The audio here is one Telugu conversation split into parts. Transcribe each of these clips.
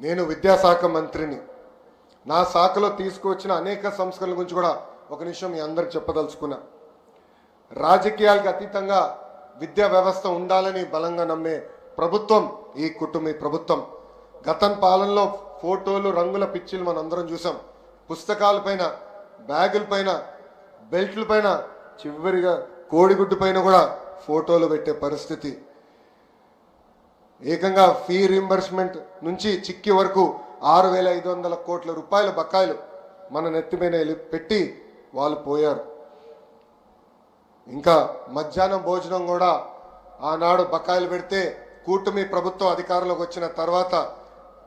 నేను విద్యాశాఖ మంత్రిని. నా శాఖలో తీసుకువచ్చిన అనేక సంస్కరణల గురించి కూడా ఒక నిమిషం మీ అందరికి చెప్పదలుచుకున్నా. రాజకీయాలకు అతీతంగా విద్యా వ్యవస్థ ఉండాలని బలంగా నమ్మే ప్రభుత్వం ఈ కుటుంబ ప్రభుత్వం. గతం పాలనలో ఫోటోలు రంగుల పిచ్చిలు మనం అందరం చూసాం పుస్తకాల పైన బ్యాగుల పైన బెల్ట్ల పైన చివరిగా కోడిగుడ్డు పైన కూడా ఫోటోలు పెట్టే పరిస్థితి. ఏకంగా ఫీ రీంబర్స్మెంట్ నుంచి చిక్కి వరకు ఆరు వేల ఐదు వందల కోట్ల రూపాయల బకాయిలు మన నెత్తి పెట్టి వాళ్ళు పోయారు. ఇంకా మధ్యాహ్నం భోజనం కూడా ఆనాడు బకాయిలు పెడితే కూటమి ప్రభుత్వం అధికారంలోకి వచ్చిన తర్వాత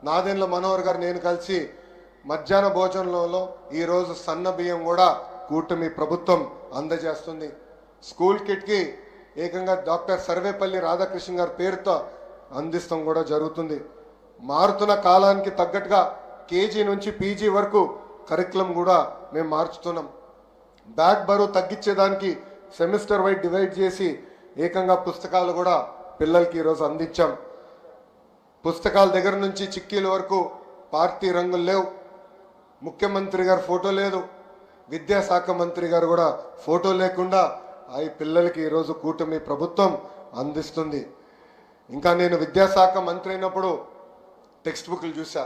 నాదెండ్ల మనోహర్ గారు నేను కలిసి మధ్యాహ్న భోజనంలో ఈరోజు సన్న బియ్యం కూడా కూటమి ప్రభుత్వం అందజేస్తుంది. స్కూల్ కిట్కి ఏకంగా డాక్టర్ సర్వేపల్లి రాధాకృష్ణ గారి పేరుతో అందిస్తాం కూడా జరుగుతుంది. మారుతున్న కాలానికి తగ్గట్టుగా కేజీ నుంచి పీజీ వరకు కరికులం కూడా మేము మార్చుతున్నాం. బ్యాగ్ బరువు తగ్గించేదానికి సెమిస్టర్ వైడ్ డివైడ్ చేసి ఏకంగా పుస్తకాలు కూడా పిల్లలకి ఈరోజు అందించాం. పుస్తకాల దగ్గర నుంచి చిక్కీల వరకు పార్టీ రంగులు లేవు. ముఖ్యమంత్రి గారు ఫోటో లేదు. విద్యాశాఖ మంత్రి గారు కూడా ఫోటో లేకుండా ఆ పిల్లలకి ఈరోజు కూటమి ప్రభుత్వం అందిస్తుంది. ఇంకా నేను విద్యాశాఖ మంత్రి అయినప్పుడు టెక్స్ట్ బుక్లు చూసా.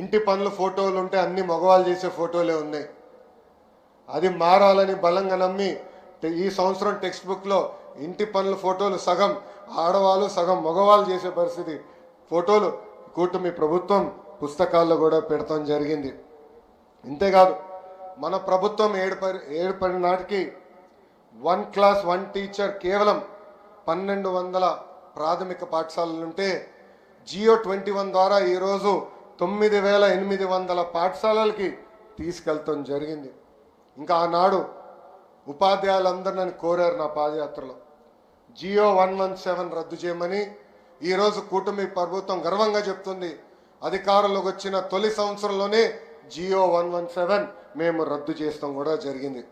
ఇంటి పనులు ఫోటోలు ఉంటే అన్ని మగవాళ్ళు చేసే ఫోటోలే ఉన్నాయి. అది మారాలని బలంగా నమ్మి ఈ సంవత్సరం టెక్స్ట్ బుక్లో ఇంటి పనుల ఫోటోలు సగం ఆడవాళ్ళు సగం మగవాళ్ళు చేసే పరిస్థితి. ఫోటోలు కూటమి ప్రభుత్వం పుస్తకాల్లో కూడా పెడతాం జరిగింది. ఇంతేకాదు మన ప్రభుత్వం ఏడుపడి ఏడుపడి నాటికి వన్ క్లాస్ వన్ టీచర్ కేవలం పన్నెండు వందల ప్రాథమిక పాఠశాలలుంటే జియో ట్వంటీ వన్ ద్వారా ఈరోజు తొమ్మిది వేల ఎనిమిది వందల పాఠశాలలకి తీసుకెళ్తాం జరిగింది. ఇంకా ఆనాడు ఉపాధ్యాయులందరూ నన్ను కోరారు నా పాదయాత్రలో. జియో వన్ వన్ సెవెన్ రద్దు చేయమని ఈరోజు కూటమి ప్రభుత్వం గర్వంగా చెప్తుంది. అధికారంలోకి వచ్చిన తొలి సంవత్సరంలోనే జియో వన్ వన్ సెవెన్ మేము రద్దు చేస్తాం కూడా జరిగింది.